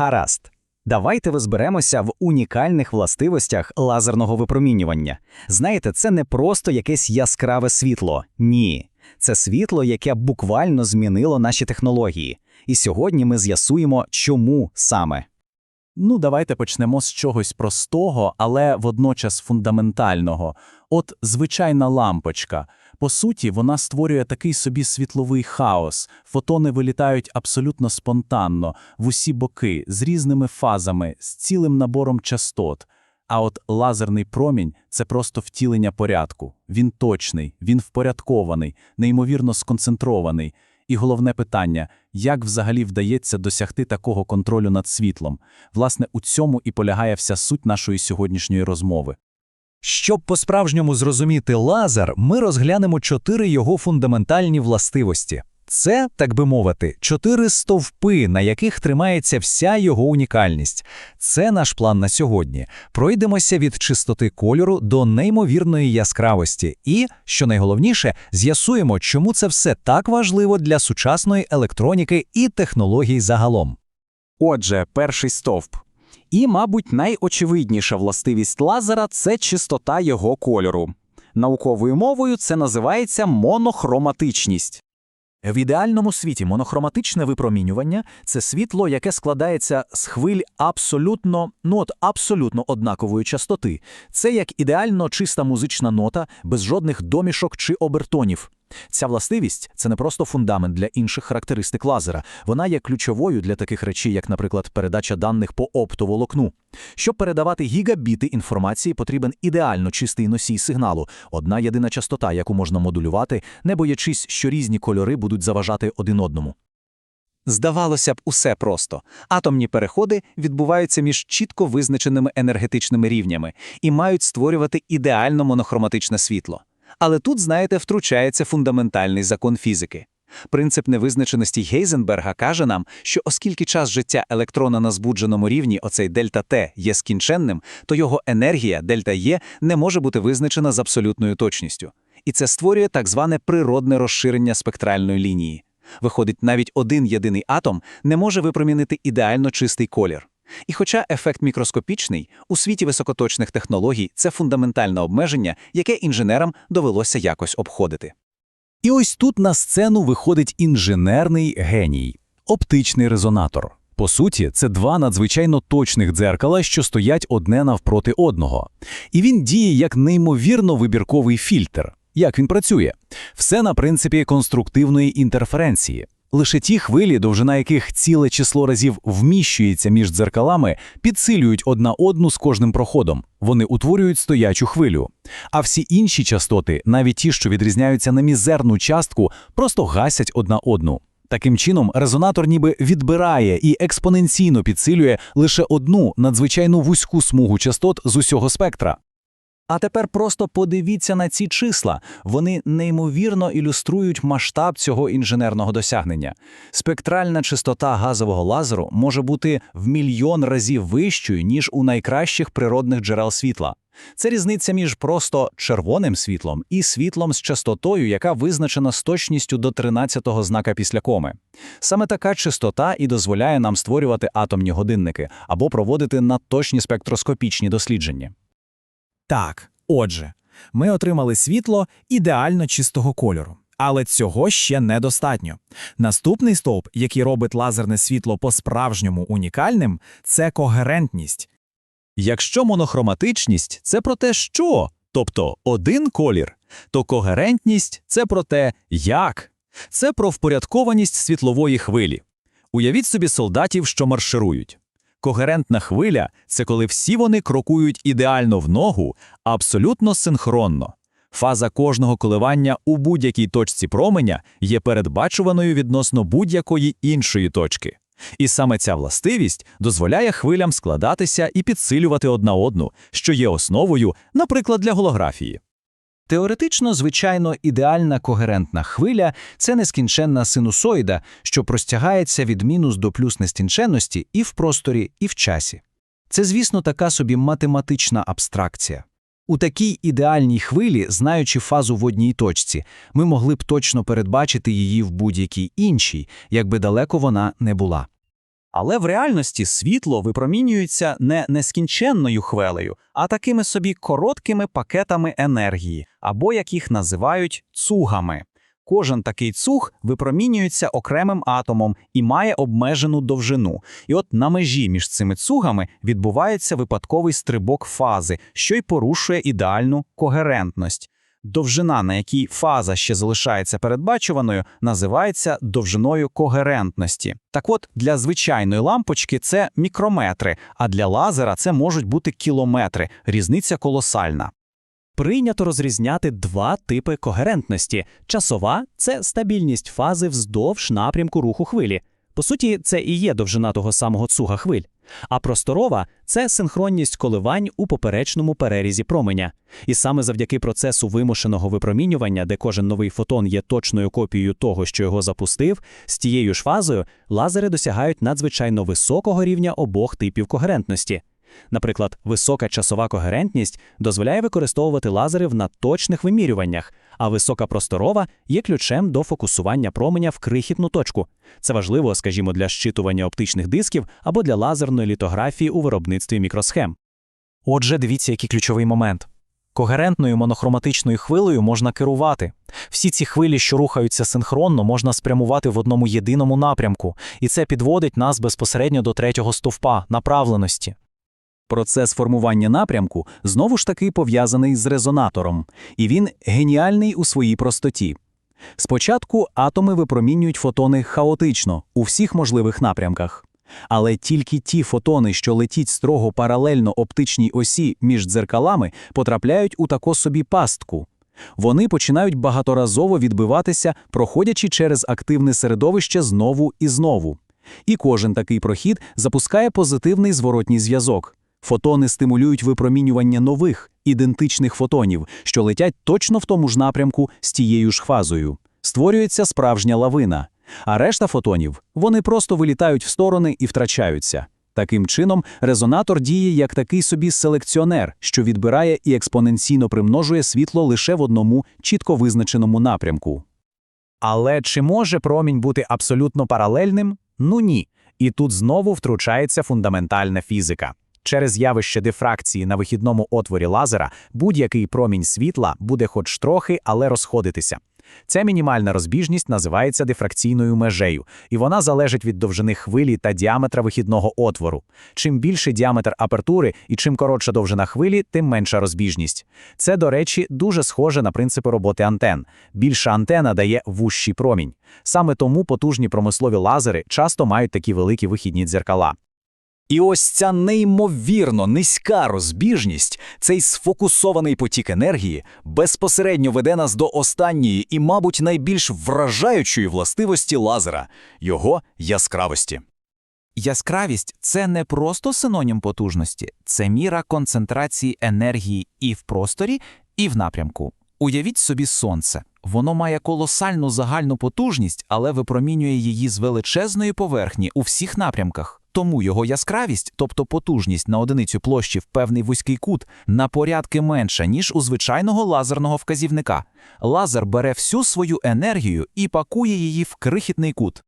Гаразд. Давайте розберемося в унікальних властивостях лазерного випромінювання. Знаєте, це не просто якесь яскраве світло. Ні. Це світло, яке буквально змінило наші технології. І сьогодні ми з'ясуємо, чому саме. Ну, давайте почнемо з чогось простого, але водночас фундаментального. От звичайна лампочка. По суті, вона створює такий собі світловий хаос. Фотони вилітають абсолютно спонтанно, в усі боки, з різними фазами, з цілим набором частот. А от лазерний промінь це просто втілення порядку. Він точний, він впорядкований, неймовірно сконцентрований. І головне питання як взагалі вдається досягти такого контролю над світлом? Власне, у цьому і полягає вся суть нашої сьогоднішньої розмови. Щоб по-справжньому зрозуміти лазер, ми розглянемо чотири його фундаментальні властивості. Це, так би мовити, чотири стовпи, на яких тримається вся його унікальність. Це наш план на сьогодні. Пройдемося від чистоти кольору до неймовірної яскравості і, що найголовніше, з'ясуємо, чому це все так важливо для сучасної електроніки і технологій загалом. Отже, перший стовп. І, мабуть, найочевидніша властивість лазера це чистота його кольору. Науковою мовою це називається монохроматичність. В ідеальному світі монохроматичне випромінювання це світло, яке складається з хвиль абсолютно, ну от абсолютно однакової частоти. Це як ідеально чиста музична нота, без жодних домішок чи обертонів. Ця властивість це не просто фундамент для інших характеристик лазера. Вона є ключовою для таких речей, як, наприклад, передача даних по оптоволокну. Щоб передавати гігабіти інформації, потрібен ідеально чистий носій сигналу, одна єдина частота, яку можна модулювати, не боячись, що різні кольори будуть заважати один одному. Здавалося б, усе просто. Атомні переходи відбуваються між чітко визначеними енергетичними рівнями і мають створювати ідеально монохроматичне світло. Але тут, знаєте, втручається фундаментальний закон фізики. Принцип невизначеності Гейзенберга каже нам, що оскільки час життя електрона на збудженому рівні, оцей дельта Т, є скінченним, то його енергія дельта Є не може бути визначена з абсолютною точністю. І це створює так зване природне розширення спектральної лінії. Виходить, навіть один єдиний атом не може випромінити ідеально чистий колір. І хоча ефект мікроскопічний, у світі високоточних технологій це фундаментальне обмеження, яке інженерам довелося якось обходити. І ось тут на сцену виходить інженерний геній – оптичний резонатор. По суті, це два надзвичайно точних дзеркала, що стоять одне навпроти одного. І він діє як неймовірно вибірковий фільтр. Як він працює? Все на принципі конструктивної інтерференції. Лише ті хвилі, довжина яких ціле число разів вміщується між дзеркалами, підсилюють одна одну з кожним проходом. Вони утворюють стоячу хвилю. А всі інші частоти, навіть ті, що відрізняються на мізерну частку, просто гасять одна одну. Таким чином, резонатор ніби відбирає і експоненційно підсилює лише одну надзвичайно вузьку смугу частот з усього спектра. А тепер просто подивіться на ці числа. Вони неймовірно ілюструють масштаб цього інженерного досягнення. Спектральна частота газового лазеру може бути в мільйон разів вищою, ніж у найкращих природних джерел світла. Це різниця між просто червоним світлом і світлом з частотою, яка визначена з точністю до 13-го знака після коми. Саме така частота і дозволяє нам створювати атомні годинники або проводити надточні спектроскопічні дослідження. Так, отже, ми отримали світло ідеально чистого кольору. Але цього ще недостатньо. Наступний стовп, який робить лазерне світло по-справжньому унікальним, це когерентність. Якщо монохроматичність це про те, що, тобто один колір, то когерентність це про те, як. Це про впорядкованість світлової хвилі. Уявіть собі солдатів, що марширують. Когерентна хвиля це коли всі вони крокують ідеально в ногу, абсолютно синхронно. Фаза кожного коливання у будь-якій точці променя є передбачуваною відносно будь-якої іншої точки. І саме ця властивість дозволяє хвилям складатися і підсилювати одна одну, що є основою, наприклад, для голографії. Теоретично, звичайно, ідеальна когерентна хвиля це нескінченна синусоїда, що простягається від мінус до плюс нескінченності і в просторі, і в часі. Це, звісно, така собі математична абстракція. У такій ідеальній хвилі, знаючи фазу в одній точці, ми могли б точно передбачити її в будь-якій іншій, якби далеко вона не була. Але в реальності світло випромінюється не нескінченною хвелею, а такими собі короткими пакетами енергії, або як їх називають цугами. Кожен такий цуг випромінюється окремим атомом і має обмежену довжину. І от на межі між цими цугами відбувається випадковий стрибок фази, що й порушує ідеальну когерентність. Довжина, на якій фаза ще залишається передбачуваною, називається довжиною когерентності. Так от, для звичайної лампочки це мікрометри, а для лазера це можуть бути кілометри. Різниця колосальна. Прийнято розрізняти два типи когерентності. Часова це стабільність фази вздовж напрямку руху хвилі. По суті, це і є довжина того самого цуга хвиль. А просторова це синхронність коливань у поперечному перерізі променя. І саме завдяки процесу вимушеного випромінювання, де кожен новий фотон є точною копією того, що його запустив, з тією ж фазою лазери досягають надзвичайно високого рівня обох типів когерентності. Наприклад, висока часова когерентність дозволяє використовувати лазери в надточних вимірюваннях, а висока просторова є ключем до фокусування променя в крихітну точку. Це важливо, скажімо, для щитування оптичних дисків або для лазерної літографії у виробництві мікросхем. Отже, дивіться, який ключовий момент. Когерентною монохроматичною хвилею можна керувати. Всі ці хвилі, що рухаються синхронно, можна спрямувати в одному єдиному напрямку, і це підводить нас безпосередньо до третього стовпа направленості. Процес формування напрямку знову ж таки пов'язаний з резонатором, і він геніальний у своїй простоті. Спочатку атоми випромінюють фотони хаотично у всіх можливих напрямках. Але тільки ті фотони, що летять строго паралельно оптичній осі між дзеркалами, потрапляють у тако собі пастку. Вони починають багаторазово відбиватися, проходячи через активне середовище знову і знову. І кожен такий прохід запускає позитивний зворотній зв'язок. Фотони стимулюють випромінювання нових, ідентичних фотонів, що летять точно в тому ж напрямку з тією ж фазою. Створюється справжня лавина. А решта фотонів вони просто вилітають в сторони і втрачаються. Таким чином, резонатор діє як такий собі селекціонер, що відбирає і експоненційно примножує світло лише в одному чітко визначеному напрямку. Але чи може промінь бути абсолютно паралельним? Ну ні. І тут знову втручається фундаментальна фізика. Через явище дифракції на вихідному отворі лазера будь-який промінь світла буде хоч трохи, але розходитися. Ця мінімальна розбіжність називається дифракційною межею, і вона залежить від довжини хвилі та діаметра вихідного отвору. Чим більший діаметр апертури і чим коротша довжина хвилі, тим менша розбіжність. Це, до речі, дуже схоже на принципи роботи антен. Більша антена дає вущий промінь. Саме тому потужні промислові лазери часто мають такі великі вихідні дзеркала. І ось ця неймовірно низька розбіжність, цей сфокусований потік енергії, безпосередньо веде нас до останньої і, мабуть, найбільш вражаючої властивості лазера його яскравості. Яскравість це не просто синонім потужності, це міра концентрації енергії і в просторі, і в напрямку. Уявіть собі сонце. Воно має колосальну загальну потужність, але випромінює її з величезної поверхні у всіх напрямках. Тому його яскравість, тобто потужність на одиницю площі в певний вузький кут, на порядки менша, ніж у звичайного лазерного вказівника. Лазер бере всю свою енергію і пакує її в крихітний кут.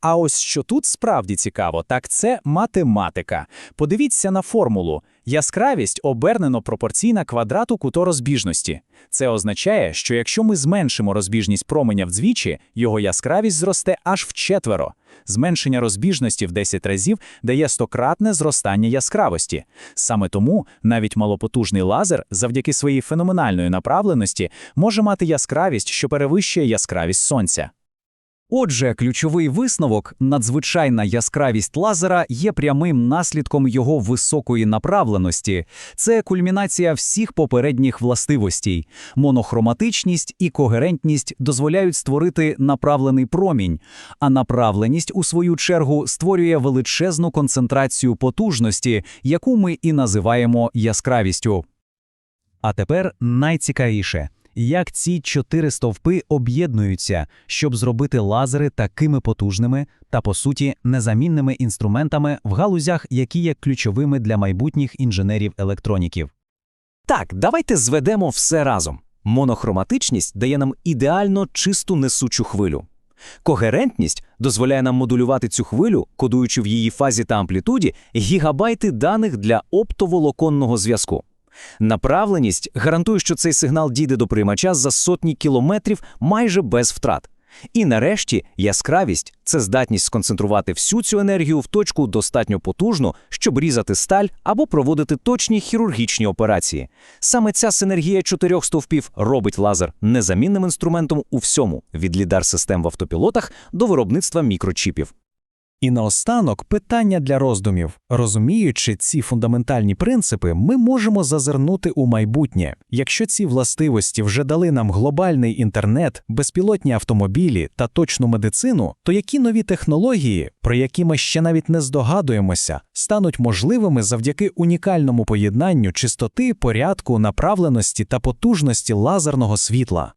А ось що тут справді цікаво, так це математика. Подивіться на формулу. Яскравість обернено пропорційна квадрату куторозбіжності. Це означає, що якщо ми зменшимо розбіжність променя вдвічі, його яскравість зросте аж вчетверо. Зменшення розбіжності в 10 разів дає стократне зростання яскравості. Саме тому навіть малопотужний лазер, завдяки своїй феноменальної направленості, може мати яскравість, що перевищує яскравість сонця. Отже, ключовий висновок надзвичайна яскравість лазера є прямим наслідком його високої направленості. Це кульмінація всіх попередніх властивостей. Монохроматичність і когерентність дозволяють створити направлений промінь, а направленість, у свою чергу, створює величезну концентрацію потужності, яку ми і називаємо яскравістю. А тепер найцікавіше як ці чотири стовпи об'єднуються, щоб зробити лазери такими потужними та, по суті, незамінними інструментами в галузях, які є ключовими для майбутніх інженерів-електроніків. Так, давайте зведемо все разом. Монохроматичність дає нам ідеально чисту несучу хвилю. Когерентність дозволяє нам модулювати цю хвилю, кодуючи в її фазі та амплітуді гігабайти даних для оптоволоконного зв'язку. Направленість гарантує, що цей сигнал дійде до приймача за сотні кілометрів майже без втрат. І нарешті яскравість це здатність сконцентрувати всю цю енергію в точку достатньо потужну, щоб різати сталь або проводити точні хірургічні операції. Саме ця синергія чотирьох стовпів робить лазер незамінним інструментом у всьому від лідар-систем в автопілотах до виробництва мікрочіпів. І наостанок питання для роздумів. Розуміючи ці фундаментальні принципи, ми можемо зазирнути у майбутнє. Якщо ці властивості вже дали нам глобальний інтернет, безпілотні автомобілі та точну медицину, то які нові технології, про які ми ще навіть не здогадуємося, стануть можливими завдяки унікальному поєднанню чистоти, порядку, направленості та потужності лазерного світла?